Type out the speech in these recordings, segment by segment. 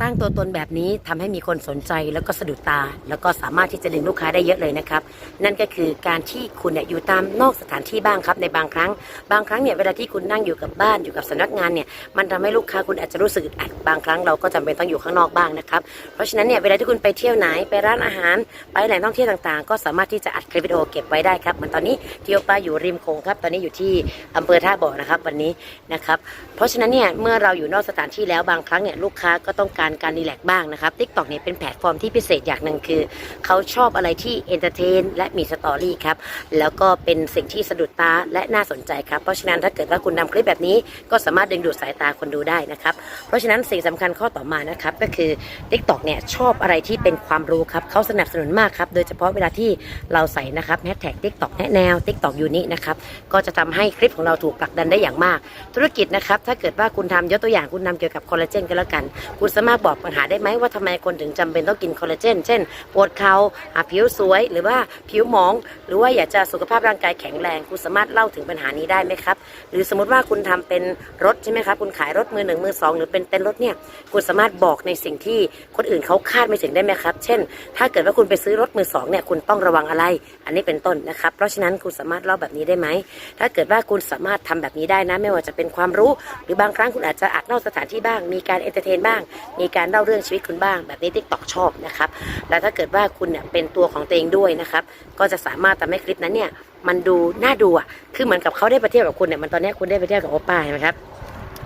สร้างตัวตนแบบนี้ทำให้มีคนสนใจแล้วก็สะดุดตา แล้วก็สามารถที่จะดึงลูกค้าได้เยอะเลยนะครับ นั่นก็คือการที่คุณเนี่ยอยู่ตามนอกสถานที่บ้างครับในบางครั้ง บางครั้งเนี่ยเวลาที่คุณนั่งอยู่กับบ้านอยู่กับสำนักงานเนี่ยมันทำให้ลูกค้าคุณอาจจะรู้สึกอัดบางครั้งเราก็จำเป็นต้องอยู่ข้างนอกบ้างนะครับเพราะฉะนั้นเนี่ยเวลาที่คุณไปเที่ยวไหนไปร้านอาหาร ไปแหล่งท่องเที่ยวต่างๆ ก็สามารถที่จะอัดคลิปวิดีโอเก็บไว้ได้ครับเหมือนตอนนี้ที่โอป้าอยู่ริมโขงครับตอนนี้อยู่ที่อำเภอท่าบ่อนะครับวันนี้นะครับเพราะฉะนั้นเนี่ยเมื่อเราอยู่นอกสถานที่แล้วบางครั้งเนี่ยลูกค้าก็ต้องการการรีแลกบ้างนะครับทิกตอกเนี่ยเป็นแพลตฟอร์มที่พิเศษอย่างหนึ่งคือ เขาชอบอะไรที่เอนเตอร์เทนและมีสตอรี่ครับ แล้วก็เป็นสิ่งที่สะดุดตาและน่าสนใจครับ เพราะฉะนั้นถ้าเกิดว่าคุณนำคลิปแบบนี้ ก็สามารถดึงดูดสายตาคนดูได้นะครับ เพราะฉะนั้นสิ่งสำคัญข้อต่อมานะครับก็คือทิกตอกเนี่ยชอบอะไรที่เป็นความรู้ครับเขาสนับสนุนมากครับโดยเฉพาะเวลาที่เราใส่นะครับแฮชแท็กทิกตอกแนะแนวทิกตอกยูนินะครับก็จะทำให้คลิปของเราถูกผลักดันได้อย่างมาก ธุรกิจนะครับถ้าเกิดว่าคุณทำยกตัวอย่างคุณนำเกี่ยวกับคอลลาเจนก็แล้วกัน คุณสามารถบอกปัญหาได้ไหมว่าทำไมคนถึงจำเป็นต้องกินคอลลาเจน เช่น ปวดเขา่าผิวสวย หรือว่าผิวหมอง หรือว่าอยากจะสุขภาพร่างกายแข็งแรง คุณสามารถเล่าถึงปัญหานี้ได้ไหมครับ หรือสมมติว่าคุณทำเป็นรถใช่ไหมครับคุณขายรถมือหนึ่งมือสองหรือเป็นเต็นท์รถเนี่ยคุณสามารถบอกในสิ่งที่คนอื่นเขาคาดไม่ถึงได้ไหมครับ เช่น ถ้าเกิดว่าคุณไปซื้อรถมือสองเนี่ยคุณต้องระวังอะไร อันนี้เป็นต้นนะครับ เพราะฉะนั้นคุณสามารถเล่าแบบนี้ได้ไหม ถ้าเกิดว่าคุณสามารถทำแบบนี้ได้นะ ไม่ว่าจะเป็นความรู้ หรือบางครั้งคุณอาจจะอัดนอกสถานที่บ้าง มีการเอนเตอร์เทนบ้าง มีการเล่าเรื่องชีวิตคุณบ้าง แบบนี้ทิกตอกชอบนะครับ แล้วถ้าเกิดว่าคุณเนี่ยเป็นตัวของตัวเองด้วยนะครับ ก็จะสามารถทำให้คลิปนั้นเนี่ยมันดูน่าดูอะ คือเหมือนกับเขาได้ไปเที่ยวกับคุณเนี่ย มันตอนนี้คุณได้ไปเที่ยวกับโอป้าเห็นไหมครับ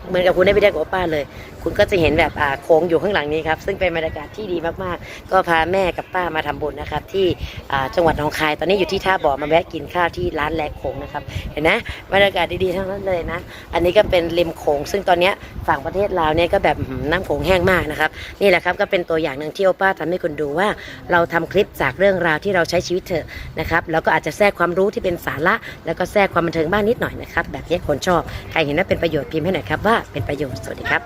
เหมือนกับคุณได้ไปเที่ยวกับโอป้าเลย คุณก็จะเห็นแบบอ่าโค้งอยู่ข้างหลังนี้ครับ ซึ่งเป็นบรรยากาศที่ดีมากๆ ก็พาแม่กับป้ามาทำบุญนะครับ ที่อ่าจังหวัดหนองคาย ตอนนี้อยู่ที่ท่าบ่อมาแวะกินข้าวที่ร้านแลกโขงนะครับ เห็นนะบรรยากาศดีๆทั้งนั้นเลยนะ อันนี้ก็เป็นริมโขงซึ่งตอนนี้ฝั่งประเทศลาวเนี่ยก็แบบอื้อหือน้ำโขงแห้งมากนะครับ นี่แหละครับก็เป็นตัวอย่างหนึ่งที่โอป้าทำให้คุณดูว่า เราทำคลิปจากเรื่องราวที่เราใช้ชีวิตเถอะนะครับแล้วก็อาจจะแทรกความรู้ที่เป็นสาระ แล้วก็แทรกความบันเทิงบ้างนิดหน่อยนะครับแบบนี้คนชอบใครเห็นว่าเป็นประโยชน์พิมพ์ให้หน่อยครับว่าเป็นประโยชน์ สวัสดีครับ